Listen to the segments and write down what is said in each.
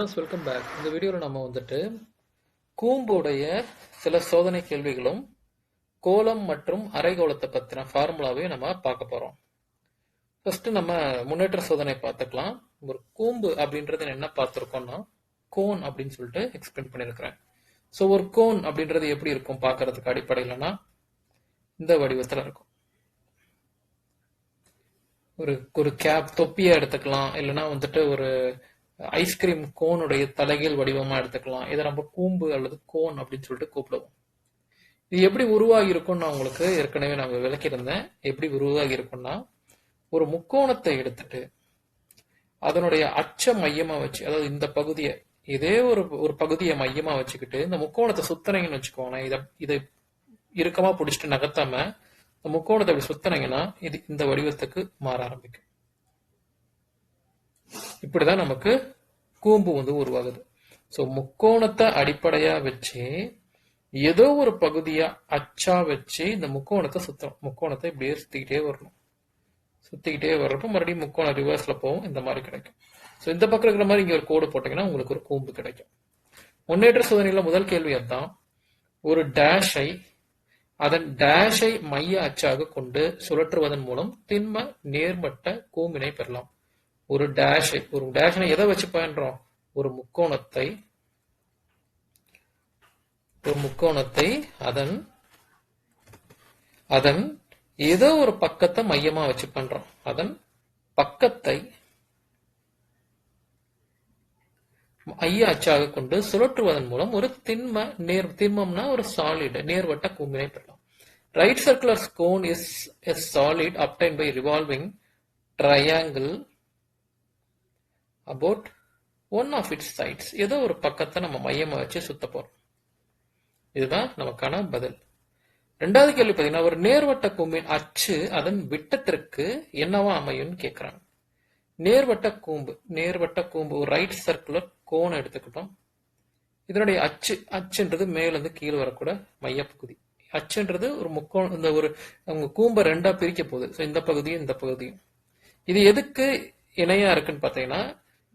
Welcome back இந்த வீடியோவில் நம்ம வந்துட்டு கூம்புடைய சில சோதனை கேள்விகளும் கோலம் மற்றும் அரைகோலத்தை பற்றின ஃபார்முலாவையும் நம்ம பார்க்க போகிறோம் ஃபஸ்ட்டு நம்ம முன்னேற்ற சோதனை பார்த்துக்கலாம். ஒரு கூம்பு அப்படின்றது என்ன பார்த்துருக்கோம்னா கோன் அப்படின்னு சொல்லிட்டு எக்ஸ்பிளைன் பண்ணியிருக்கிறேன். ஸோ ஒரு கோன் அப்படின்றது எப்படி இருக்கும் பார்க்கறதுக்கு அடிப்படையில்னா இந்த வடிவத்தில் இருக்கும். ஒரு ஒரு கேப் தொப்பியா எடுத்துக்கலாம். இல்லைன்னா வந்துட்டு ஒரு ஐஸ்கிரீம் கோனுடைய தலைகீழ் வடிவமா எடுத்துக்கலாம். இதை நம்ம கூம்பு அல்லது கோன் அப்படின்னு சொல்லிட்டு கூப்பிடுவோம். இது எப்படி உருவாகி இருக்கும்னு நான் உங்களுக்கு ஏற்கனவே நாங்கள் விளக்கியிருந்தேன். எப்படி உருவாகி இருக்கும்னா ஒரு முக்கோணத்தை எடுத்துட்டு அதனுடைய அச்ச மையமா வச்சு அதாவது இந்த பகுதியை இதே ஒரு ஒரு பகுதியை மையமா வச்சுக்கிட்டு இந்த முக்கோணத்தை சுத்தனைங்கன்னு வச்சுக்கோங்களேன். இதை இதை இறுக்கமா பிடிச்சிட்டு நகர்த்தாம இந்த முக்கோணத்தை அப்படி சுத்தனைங்கன்னா இது இந்த வடிவத்துக்கு மாற ஆரம்பிக்கும். இப்படிதான் நமக்கு கூம்பு வந்து உருவாகுது. ஸோ முக்கோணத்தை அடிப்படையா வச்சு ஏதோ ஒரு பகுதியா அச்சா வச்சு இந்த முக்கோணத்தை சுத்தணும். முக்கோணத்தை இப்படியே சுத்திக்கிட்டே வரணும். சுத்திக்கிட்டே வர்றப்போ மறுபடியும் முக்கோணம் ரிவர்ஸ்ல போகும். இந்த மாதிரி கிடைக்கும். ஸோ இந்த பக்கம் இருக்கிற மாதிரி இங்க ஒரு கோடு போட்டீங்கன்னா உங்களுக்கு ஒரு கூம்பு கிடைக்கும். முன்னேற்ற சோதனையில முதல் கேள்வி அதுதான் ஒரு டேஷை அதன் டேஷை மைய அச்சாக கொண்டு சுழற்றுவதன் மூலம் திண்ம நேர்மட்ட கூம்பினை பெறலாம். ஒரு டேஷ் ஒரு டேஷ்னை எதை வச்சு பயின்றோம் ஒரு முக்கோணத்தை ஒரு முக்கோணத்தை அதன் அதன் ஏதோ ஒரு பக்கத்தை மையமா வச்சு பண்றோம். அதன் பக்கத்தை மைய அச்சாக கொண்டு சுழற்றுவதன் மூலம் ஒரு திண்ம நேர் திண்மம்னா ஒரு சாலிட் நேர்வட்ட கூம்பினை பெறலாம். Right circular cone is a solid obtained by revolving triangle about one of its sides ஏதோ ஒரு பக்கத்தை நம்ம மையமாக வச்சு சுத்த போறோம். இதுதான் நமக்கான பதில். ரெண்டாவது கேள்வி பார்த்தீங்கன்னா ஒரு நேர்வட்ட கூம்பின் அச்சு அதன் விட்டத்திற்கு என்னவா அமையும்னு கேட்கிறாங்க நேர்வட்ட கூம்பு நேர்வட்ட கூம்பு ஒரு ரைட் சர்க்குலர் கோன் எடுத்துக்கிட்டோம். இதனுடைய அச்சு அச்சுன்றது மேலேருந்து கீழே வரக்கூட மையப்பகுதி. அச்சுன்றது ஒரு முக்கோணம் இந்த ஒரு அவங்க கூம்பை ரெண்டா பிரிக்க போகுது. ஸோ இந்த பகுதியும் இந்த பகுதியும். இது எதுக்கு இணையா இருக்குன்னு பார்த்தீங்கன்னா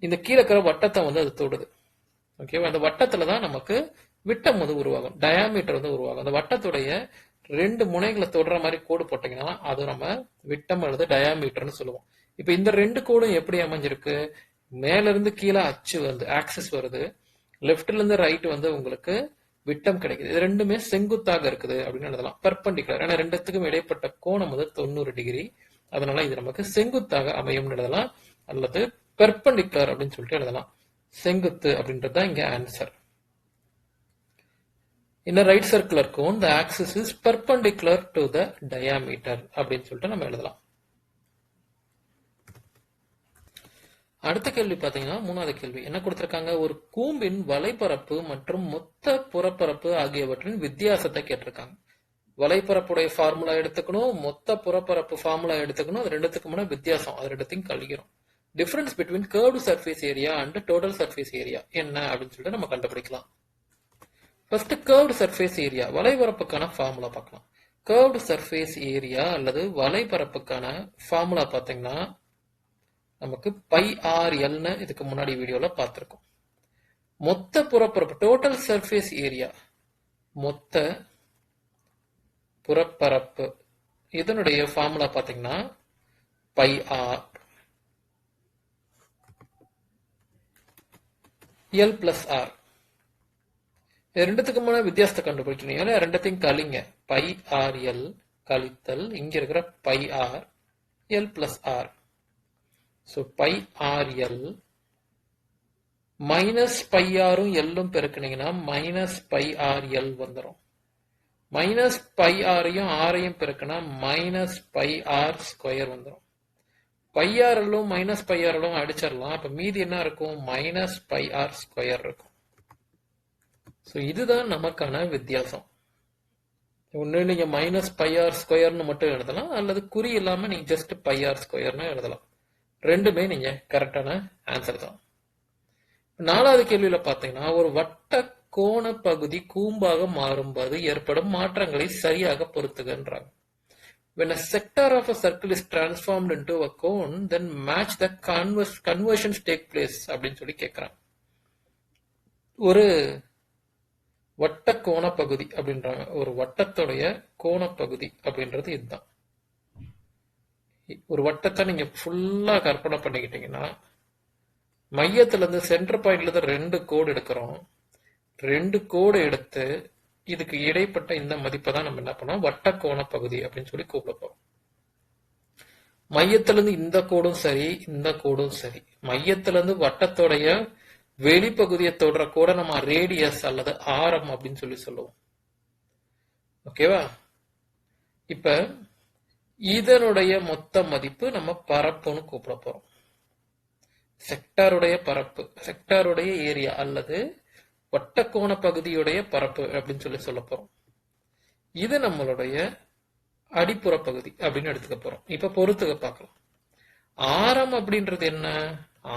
இந்த கீழே இருக்கிற வட்டத்தை வந்து அது தொடுது. ஓகேவா அந்த வட்டத்துல தான் நமக்கு விட்டம் வந்து உருவாகும். டயாமீட்டர் வந்து உருவாகும். அந்த வட்டத்துடைய ரெண்டு முனைகளை தொடுற மாதிரி கோடு போட்டீங்கன்னா அது நம்ம விட்டம் அல்லது டயாமீட்டர்னு சொல்லுவோம். இப்ப இந்த ரெண்டு கோடும் எப்படி அமைஞ்சிருக்கு? மேல இருந்து கீழே அச்சு வருது ஆக்சஸ் வருது. லெஃப்ட்ல இருந்து ரைட் வந்து உங்களுக்கு விட்டம் கிடைக்குது. இது ரெண்டுமே செங்குத்தாக இருக்குது அப்படின்னு எழுதலாம். பெர்பண்டிகுலர் ஏன்னா ரெண்டுத்துக்கும் இடைப்பட்ட கோணம் வந்து தொண்ணூறு டிகிரி. அதனால இது நமக்கு செங்குத்தாக அமையும்னு எழுதலாம். அல்லது பெர்பண்டிகுலர் அப்படின்னு சொல்லிட்டு எழுதலாம். செங்குத்து அப்படின்றது தான் இங்க answer In right right circular axis is axis to the diameter அப்படின்னு சொல்லிட்டு நம்ம எழுதலாம். அடுத்த கேள்வி பாத்தீங்கன்னா மூணாவது கேள்வி. என்ன கொடுத்திருக்காங்க? ஒரு கூம்பின் வலைப்பரப்பு மற்றும் மொத்த புறப்பரப்பு ஆகியவற்றின் வித்தியாசத்தை கேட்டிருக்காங்க. வலைப்பரப்புடைய ஃபார்முலா எடுத்துக்கணும் மொத்த புறப்பரப்பு ஃபார்முலா எடுத்துக்கணும் அது ரெண்டுத்துக்குமான வித்தியாசம். அது ரெண்டுத்தையும் கழிக்கிறோம். Difference between curved surface area and total surface area என்ன அப்படின்னு சொல்லிட்டு நம்ம கண்டுபிடிக்கலாம். ஃபர்ஸ்ட் கர்வ்டு சர்ஃபேஸ் ஏரியா வலைபரப்புக்கான ஃபார்முலா பார்க்கலாம். கர்வ்டு சர்ஃபேஸ் ஏரியா அல்லது வலைபரப்புக்கான ஃபார்முலா பார்த்தீங்கன்னா நமக்கு பை ஆர் எல்னு இதுக்கு முன்னாடி வீடியோவில் பார்த்துருக்கோம். மொத்த புறப்பரப்பு டோட்டல் சர்ஃபேஸ் ஏரியா மொத்த புறப்பரப்பு. இதனுடைய ஃபார்முலா பார்த்தீங்கன்னா pi R L plus R ரெண்டுத்துக்குமான வித்தியாசத்தை கண்டுபிடிக்கணும். ஏன்னா ரெண்டத்தையும் கழிங்க. பை ஆர் எல் கழித்தல். இங்க இருக்கிற pi R L plus R so pi R L minus pi ஆரும் எல்லும் பெருக்கினீங்கன்னா மைனஸ் பை ஆர் எல் வந்துடும் மைனஸ் பை ஆரையும் ஆரையும் பெருக்கினா மைனஸ் பை ஆர் ஸ்கொயர் வந்துடும் பையாரலும் மைனஸ் பையாரலும் அடிச்சிடலாம். அப்ப மீதி என்ன இருக்கும்? மைனஸ் பை ஆர் ஸ்கொயர் இருக்கும். ஸோ இதுதான் நமக்கான வித்தியாசம். ஒன்று நீங்க மைனஸ் பை ஆர் ஸ்கொயர்னு மட்டும் எழுதலாம். அல்லது குறி இல்லாம நீங்க ஜஸ்ட் பை ஆர் ஸ்கொயர்னு எழுதலாம். ரெண்டுமே நீங்க கரெக்டான ஆன்சர் தான். நாலாவது கேள்வியில பாத்தீங்கன்னா ஒரு வட்ட கோண பகுதி கூம்பாக மாறும்போது ஏற்படும் மாற்றங்களை சரியாக பொறுத்துகன்றாங்க. When a sector of a circle is transformed into a cone then match the converse conversions take place அப்படின்னு சொல்லி கேட்குறான் ஒரு வட்ட கோணப்பகுதி அப்படின்றாங்க. ஒரு வட்டத்துடைய கோணப்பகுதி அப்படின்றது இதுதான். ஒரு வட்டத்தை நீங்க ஃபுல்லா கற்பனை பண்ணிக்கிட்டீங்கன்னா மையத்துல இருந்து சென்டர் பாயிண்ட்ல இருந்து ரெண்டு கோடு எடுக்கிறோம். ரெண்டு கோடு எடுத்து இதுக்கு இடைப்பட்ட இந்த மதிப்பை தான் நம்ம என்ன பண்ணோம்? வட்ட கோண பகுதி அப்படின்னு சொல்லி கூப்பிட போறோம். மையத்துல இருந்து இந்த கோடும் சரி இந்த கோடும் சரி. மையத்துல இருந்து வட்டத்தோடைய வெளிப்பகுதியை தொடர கூட நம்ம ரேடியஸ் அல்லது ஆரம் அப்படின்னு சொல்லி சொல்லுவோம். ஓகேவா இப்ப இதனுடைய மொத்த மதிப்பு நம்ம பரப்புன்னு கூப்பிட போறோம். செக்டாருடைய பரப்பு செக்டாருடைய ஏரியா அல்லது வட்டக்கோண பகுதியுடைய பரப்பு அப்படின்னு சொல்லி சொல்ல போறோம். இது நம்மளுடைய அடிப்புற பகுதி அப்படின்னு எடுத்துக்க போறோம். இப்ப பொறுத்துக்க பார்க்கலாம். ஆரம் அப்படின்றது என்ன?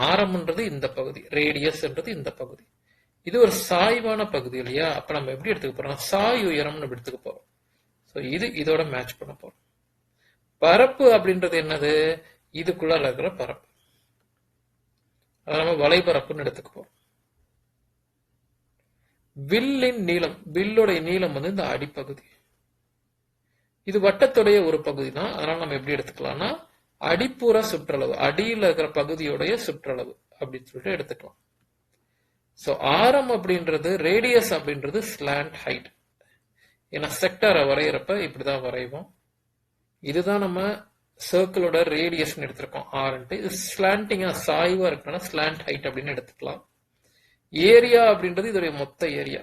ஆரம்ன்றது இந்த பகுதி ரேடியஸ்ன்றது இந்த பகுதி. இது ஒரு சாய்வான பகுதி இல்லையா? அப்ப நம்ம எப்படி எடுத்துக்க போறோம் சாய் உயரம்னு நம்ம எடுத்துக்க போறோம். ஸோ இது இதோட மேட்ச் பண்ண போறோம். பரப்பு அப்படின்றது என்னது? இதுக்குள்ள இருக்கிற பரப்பு. அதை நம்ம வலைபரப்புன்னு எடுத்துக்க போறோம். வில்லின் நீளம் வில்லுடைய நீளம் வந்து இந்த அடிப்பகுதி. இது வட்டத்துடைய ஒரு பகுதி தான். அதனால நம்ம எப்படி எடுத்துக்கலாம்னா அடிப்புற சுற்றளவு அடியில் இருக்கிற பகுதியுடைய சுற்றளவு அப்படின்னு சொல்லிட்டு எடுத்துக்கலாம். ஸோ ஆரம் அப்படின்றது ரேடியஸ் அப்படின்றது ஸ்லாண்ட் ஹைட் ஏன்னா செக்டரை வரைகிறப்ப இப்படிதான் வரைவோம். இதுதான் நம்ம சர்க்கிளோட ரேடியஸ்ன்னு எடுத்திருக்கோம். ஆர்ன்ட்டு இது ஸ்லாண்டிங்காக சாய்வாக இருக்கணும்னா ஸ்லாண்ட் ஹைட் அப்படின்னு எடுத்துக்கலாம். ஏரியா அப்படின்றது இதோடைய மொத்த ஏரியா.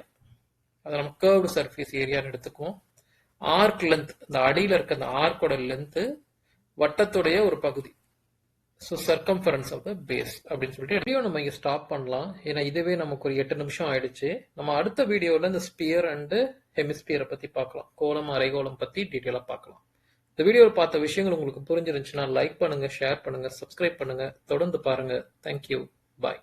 அதை நம்ம கேர்வ்டு சர்ஃபேஸ் ஏரியான்னு எடுத்துக்குவோம். ஆர்க் லென்த் இந்த அடியில் இருக்க அந்த ஆர்க்கோட லென்த்து வட்டத்துடைய ஒரு பகுதி. So circumference of the base அப்படின்னு சொல்லிட்டு வீடியோ நம்ம இங்கே ஸ்டாப் பண்ணலாம். ஏன்னா இதுவே நமக்கு ஒரு எட்டு நிமிஷம் ஆயிடுச்சு. நம்ம அடுத்த வீடியோவில் இந்த ஸ்பியர் அண்டு ஹெமிஸ்பியரை பற்றி பார்க்கலாம். கோலம் அரைகோலம் பற்றி டீட்டெயிலாக பார்க்கலாம். இந்த வீடியோவில் பார்த்த விஷயங்கள் உங்களுக்கு புரிஞ்சிருந்துச்சுன்னா லைக் பண்ணுங்கள் ஷேர் பண்ணுங்கள் சப்ஸ்கிரைப் பண்ணுங்கள் தொடர்ந்து பாருங்கள் தேங்க்யூ பாய்